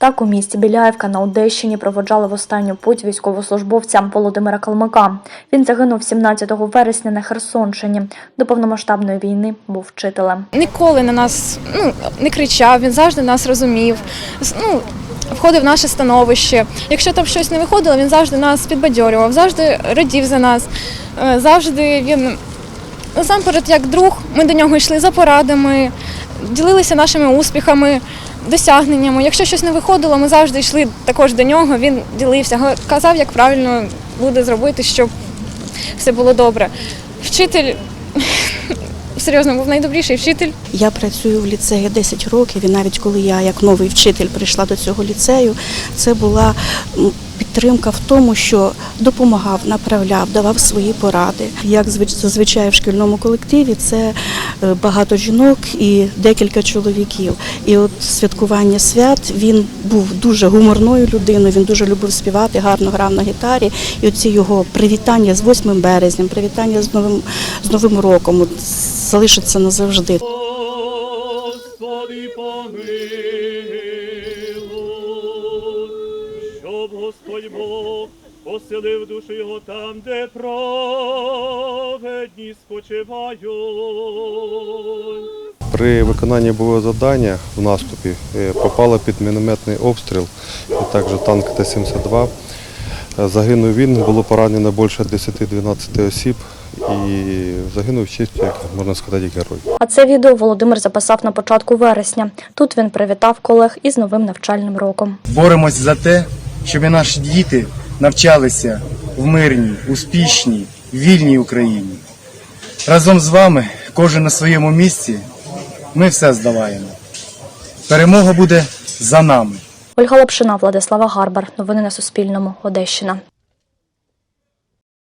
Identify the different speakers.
Speaker 1: Так у місті Біляєвка на Одещині проводжали в останню путь військовослужбовця Володимира Калмика. Він загинув 17 вересня на Херсонщині. До повномасштабної війни був вчителем.
Speaker 2: ніколи на нас ну, не кричав, він завжди нас розумів. Ну, входив в наше становище. Якщо там щось не виходило, він завжди нас підбадьорював, завжди радів за нас. Е, Завжди він насамперед як друг. Ми до нього йшли за порадами, ділилися нашими успіхами, досягненнями. Якщо щось не виходило, ми завжди йшли також до нього. Він ділився, казав, як правильно буде зробити, щоб все було добре. Вчитель серйозно був найдобріший вчитель.
Speaker 3: Я працюю в ліцеї 10 років, і навіть коли я як новий вчитель прийшла до цього ліцею, це була підтримка в тому, що допомагав, направляв, давав свої поради. Як звич- зазвичай в шкільному колективі, це е, багато жінок і декілька чоловіків. І от святкування свят він був дуже гуморною людиною. Він дуже любив співати, гарно грав на гітарі. І оці його привітання з 8 березням, привітання з новим з новим роком. Залишиться назавжди.
Speaker 4: Господи помилуй, щоб Господь Бог поселив душу його там, де праведні спочивають.
Speaker 5: При виконанні бойового завдання в наступі е, попало під мінометний обстріл, і також танк Т-72. Е, Загинув він, було поранено більше 10-12 осіб і загинув чисто, як можна сказати, герой.
Speaker 1: А це відео Володимир записав на початку вересня. Тут він привітав колег із новим навчальним роком.
Speaker 6: боремось за те, щоб наші діти навчалися в мирній, успішній, вільній Україні. Разом з вами, кожен на своєму місці, ми все здолаємо. Перемога буде за нами.
Speaker 1: Ольга Лапшина, Владислава Гарбар. Новини на Суспільному. Одещина.